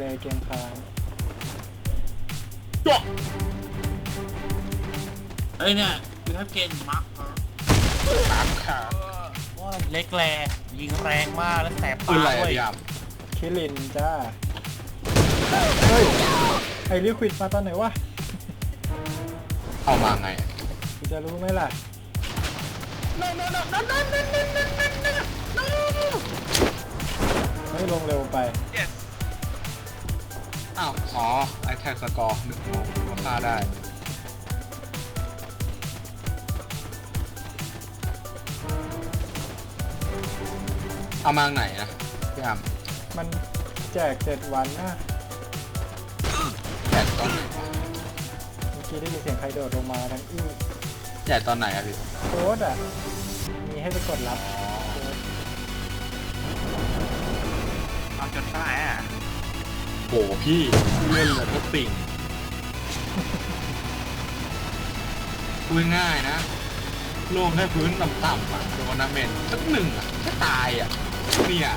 เลยเกมค้างเฮ้ยเนี่ยคือถ้าเกณฑ์มาร์คสามขาว่าเล็กแรงยิงแรงมากแล้วแสบปืตานอะไรด้อะวยพี่ยามคิรินจ้า เฮ้ย ไอลิควิดมาตอนไหนวะเอามาไงอะกูจะรู้ไหมล่ะไม่ลงเร็วไป อ้าว อ๋อ ไอแท็กสกอร์หนึ่งโมงก็ฆ่าได้ เอามาไหนนะพี่ยามมันแจกเจ็ดวันนะแจกตอนไหนวะเมื่อกี้ได้ยินเสียงใครโดดลงมาทั้งอี้แจกตอนไหนอะพี่โค้ดอะ มีให้ไปกดรับ เอาจนได้อะโหพี่เล่นเลยก็ปิ่งพูดง่ายๆนะลงแค่พื้นต่ำๆอะโดนน้ำเมนสักหนึ่งอะแค่ตายอะเนี่ย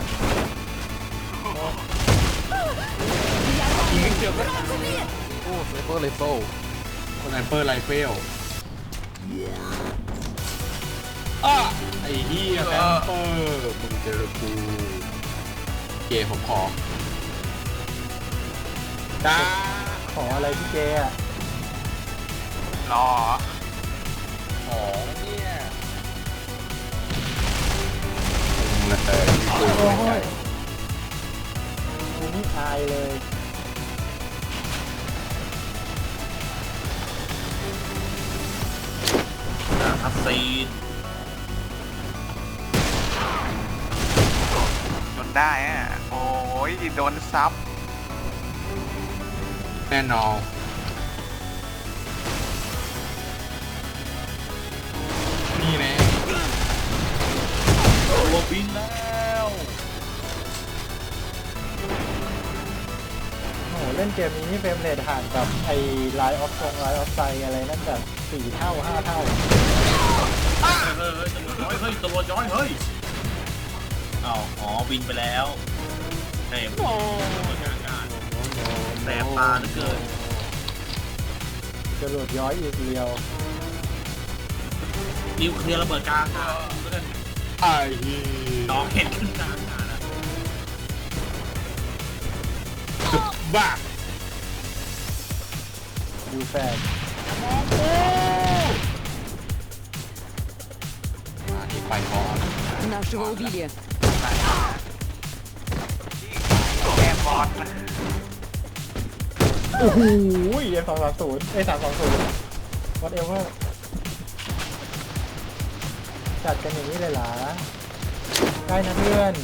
ยิงนิดเดียวก็ตายโอ้ไซเบอร์ไรเฟิลคนไนเปอร์ไรเฟลอ้าไอ้เหี้ยแซมเปอร์มึงเจอกูเกมผมขอ จ้าขออะไรพี่เจอะรอของเนี่ยเลยโอ้ยกูนี่อายเลยอัพซีนจนได้อะโอ้ยโดนซับ แน่นอนนี่แน่ตัวบินแล้วโอ้โหเล่นเกมนี้นี่เฟรมเรทห่างกับไอ้ไลน์ออฟซงไลน์ออฟไซอะไรนั่นแบบสี่เท่าห้าเท่า เฮ้ยเฮ้ยตำรวจย้อยเฮ้ยตำรวจย้อยเฮ้ยอ้าวอ๋อบินไปแล้วเฮ้ยโอ้ยงานงานแสบตาเหลือเกิน จรวดย้อยอีกเรียว นิวเคลียร์ระเบิดกลางอากาศก็ได้ ไอ้เหี้ น้องเห็นขึ้นกลางอากาศอะ ยบ้า ดูแฟน มาที่ไปก่อน Нашего убили. แกมบอสนะ โอ้โหเอ็มสองสามศูนย์เอสามสองศูนย์วัดเองว่าจัดกันอย่างนี้เลยหรอได้นะเพื่อน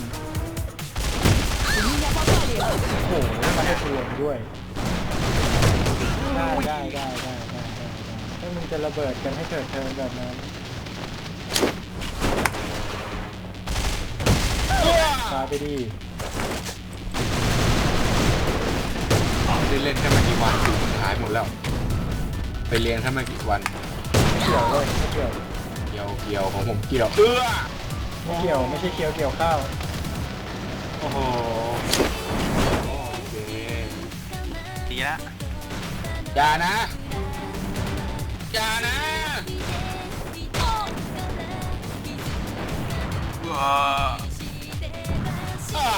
โอ้โหมาให้ทวงด้วย ได้ได้ได้ได้ได้ถ้ามึงจะระเบิดกันให้เกิดเทิงแบบนั้นตายไปดี ได้เล่นแค่ไม่กี่วันอยู่สุดท้ายหมดแล้ว ไปเรียนแค่ไม่กี่วัน เกี่ยวเลยไม่เกี่ยวเกี่ยวเกี่ยวของผมเกี่ยวเอื้อไม่เกี่ยวไม่ใช่เกี่ยวเกี่ยวข้าวโอ้โหโอเคดีละอย่านะอย่านะว้าอ่า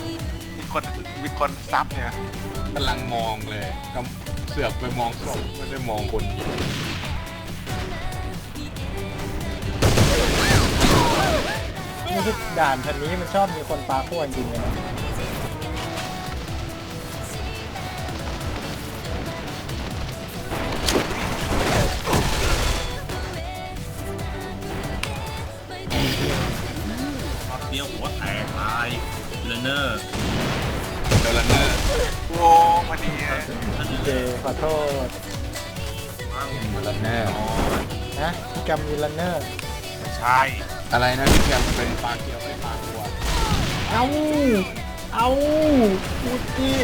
มี คนมีคนซับเนี่ยกำลังมองเลยกำเสือกไปมองศพไม่ได้มองคนยิงนี่คือด่านทันนี้มันชอบมีคนปาขวดจริงเลยนะ ขอโทษฟังเดลเนอร์อ๋อนะพี่กัมมิลเลอร์ใช่อะไรนะที่แกเป็นปลาเกียวไม่ปลาตัวเอาเอาพูดจี้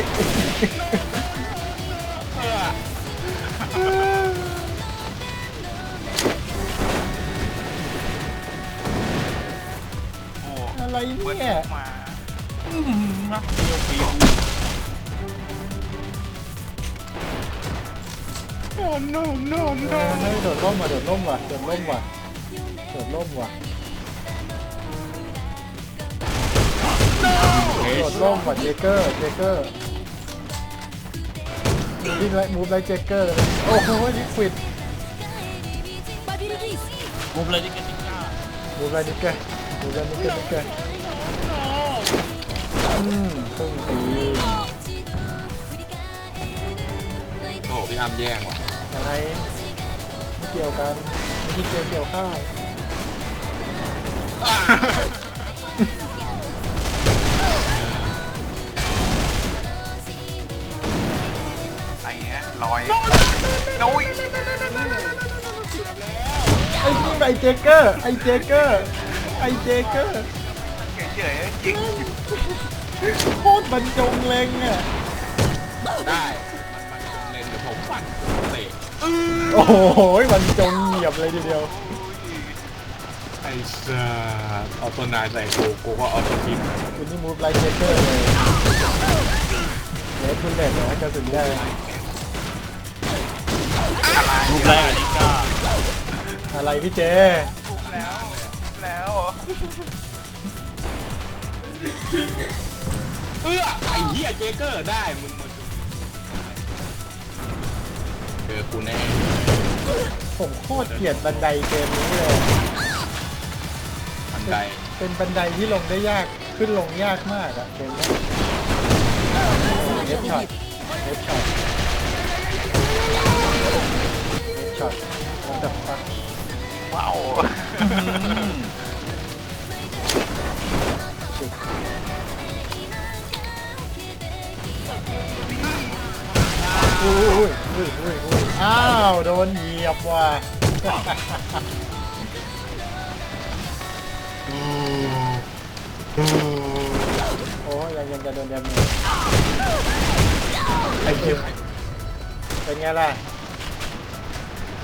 โอ้อะไรเบิร์ดเนี่ย มานักเดียวฟิ วโน่โน่โน่เออเฮ้ยโดดร่มว่ะโดดร่มว่ะโดดร่มว่ะโดดร่มว่ะโดดร่มว่ะเจเกอร์เจเกอร์วิ่งไล่มูฟไล่เจเกอร์เลยโอ้โหลิควิด Mobilitis มุมเลยที่กันนิก้ามูฟไล่นิกเกอร์มูฟไล่นิกเกอร์นิกเกอร์อืมครึ่งปีโอ้พี่อ้ำแย่งว่ะ อะไรไม่เกี่ยวกันไม่ใช่เกี่ยวเกี่ยวข้าวไอ้เงี้ยลอยโน้ยไอ้นี่ไอ้เจเกอร์ไอ้เจเกอร์ไอ้เจเกอร์เฉยๆจริงโคตรบรรจงเลงอะได้ มันมันคงเล่นเดี๋ยวผมปั่น โอ้โหบรรจงเหยียบเลยทีเดียว ไอ้สัสเอาตัวนายใส่กูกูก็เอาตัวทีมคุณนี่มูฟไลท์เจเกอร์เลยเลสคุณเลสนะกระสุนได้มุมเลยนิก้าอะไรพี่เจ แล้วแล้วเอื้อไอ้เหี้ยเจเกอร์ได้มึงมา กูแน่ผมโคตรเกลียดบันไดเกมนี้เลยทันใดเป็นบันไดที่ลงได้ยาก ขึ้นลงยากมากอะเกมนี้เฮดช็อตเฮดช็อตเฮดช็อตแล้วแต่ฟักว้าวอุ้ยอุ้ยอุ้ยอุ้ย อ้าว โดนเหยียบว่ะโอ้ยยังยังจะโดนแดมเมจไอ้คิวเป็นไงล่ะ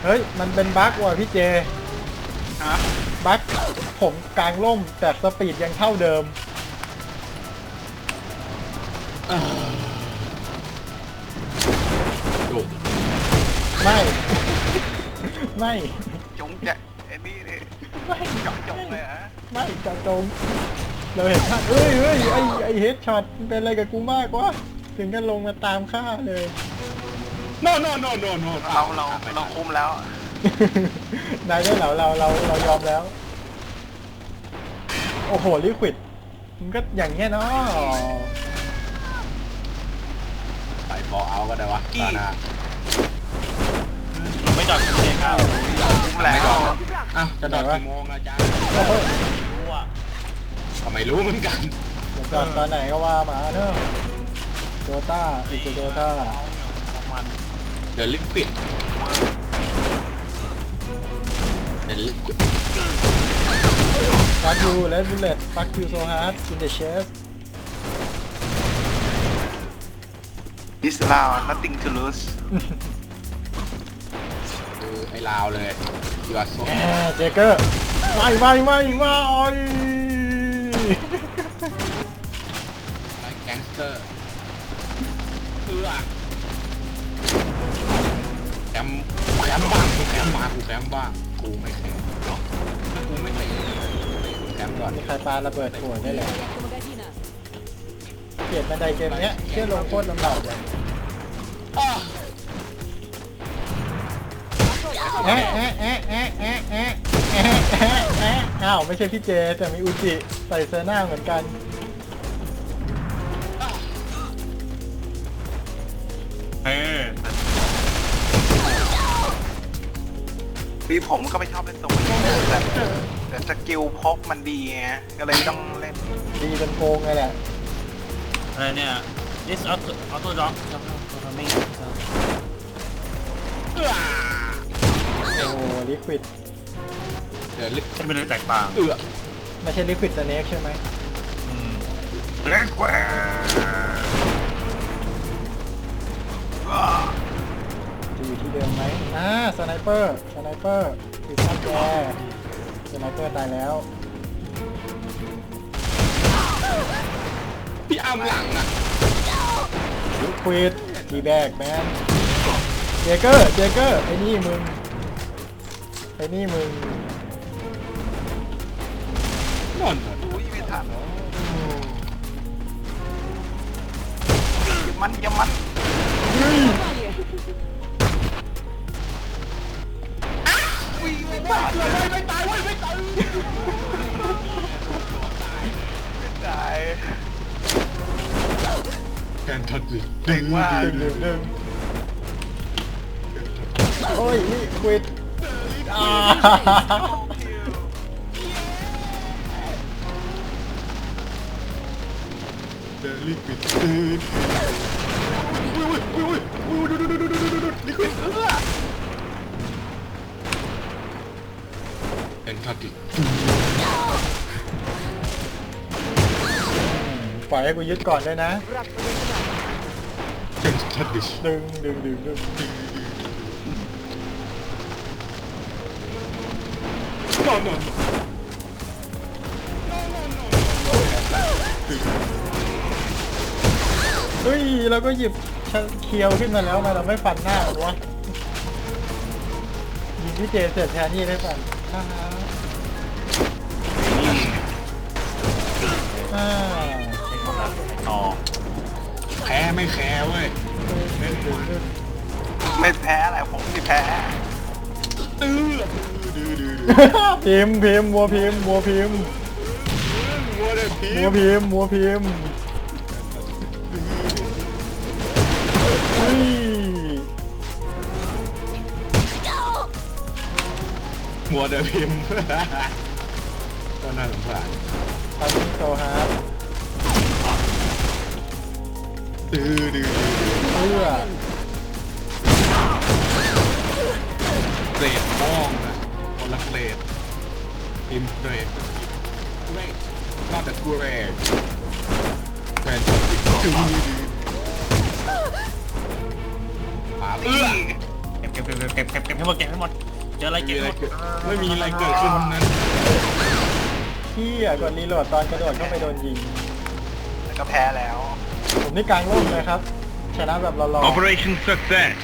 เฮ้ย มันเป็นบั๊กว่ะพี่เจ ฮะบั๊กผมกลางล่มแต่สปีดยังเท่าเดิมจุ ไม่ ไม่ จุงจะไอ้นี่นี่ไม่จองจงเลยฮะไม่จะตรงเราเห็นท่าเอ้ยเอ้ยไอไอเฮดช็อตเป็นอะไรกับกูมากวะถึงกันลงมาตามฆ่าเลยโน่โน่โน่โน่โน่เราเราเราคุมแล้วนายได้เหรอเราเราเรายอมแล้ว โอ้โหลิควิดมันก็อย่างเงี้ยเนาะใส่บอลเอาก็ได้วะตาหน้า ไม่จอดเลยครับคุมแล้วอ้าวจะดอดกี่โมงอาจารย์รู้อะก็ไมรู้เหมือนกันเดี๋ยวก่อนตอนไหนก็ว่ามาเนอะโดต้าอีกโดต้ามันเดลิควิดเดลิควิดฟักยูเลสบูเลตฟักยูโซฮาร์ดอินเดเชฟดิสลาว nothing to lose ไอ้ลาวเลยยูอาโซแหมเจเกอร์ไม่ไม่ไม่ไม่ไอ้แก๊งสเตอร์เพื่อแคมแคมบ้างกูแคมป์มากูแคมบ้างกูไม่แคมกูไม่แคมแคมก่อนมีใครปาระเบิดหัวได้เลยเกลียดบันไดเกมเนี้ยเชื่อลงโคตรลำบากเลย แอะแอะแอะแอะแอะแอะแอะแอะแอะอ้าวไม่ใช่พี่เจแต่มีอุจิใส่เซอร์หน้าเหมือนกันเฮ้พี่ผมก็ไม่ชอบเล่นตรงนี้แต่แต่สกิลพกมันดีไงก็เลยต้องเล่นดีจนโกงเลยแหละอะไรเนี่ย this auto auto dock ครับทำไม่ โอ้ลิควิดเดี๋ยวลิคเป็นแตกต่างเอือไม่ใช่ลิควิดสเน็กใช่ไหมอืมเล่นแควจะอยู่ที่เดิมไหมอ่าสไนเปอร์สไนเปอร์ติดท่าแกสไนเปอร์ตายแล้ว พี่อ้ำหลังอะลิควิดทีแบกแมนเจเกอร์เจเกอร์ไอ้นี่มึง ไอ้นี่มึงนั่นน่ะอุ้ยไม่ทันมันย่ามันอุ้มันเลยไตายว่ตายตายแกนทัดดิเด็กว่าดึงงโอ้ยนี่ควิด เดลิควิดตื่นอุ้ยอุ้ยอุ้ยอุ้ยดูดูดูดูดูดูดูลิควิดเออแคนทัดดิปล่อยให้กูยึดก่อนด้วยนะแคนทัดดิดึงดึงดึงดึง นอนนอนเฮ้ยเราก็หยิบเคียวขึ้นมาแล้วทำไมเราไม่ฟันหน้ามันวะยิงพี่เจเสร็จแทนนี่ได้ป่ะฮ่าฮ่าอ่าต่อแพ้ไม่แคร์เว้ยดึงดึงดึงไม่แพ้อะไรผมที่แพ้ ตื้อดื้อดื้อดื้อพิมพ์พิมพ์มัวพิมพ์มัวพิมพ์วัวเด็กพีมัวพิมพ์มัวพิมพ์เฮ้ยหัวเด็กพิมพ์ก็น่าสงสารทำนี้โซฮาร์ดตื้อดื้อดื้อเพื่อ ดห้องนะคนละเกรดพิมพ์เกรดเกรดนอกจากเกรดแฟนตัดติดตื้อดื้อดื้อมาเอื้อเก็บเก็บเก็บเก็บเก็บเก็บให้หมดเก็บให้หมดเจออะไรไม่เก็มีบอะไรให้หมดเกิดไม่มีอะไรเกิดขึ้นทั้งนั้นพี่อะกดรีโหลดตอนกระโดดเข้าไปโดนยิง แล้วก็แพ้แล้ว ผมนี่กลางร่มเลยครับ ชนะแบบรอๆ Operation success.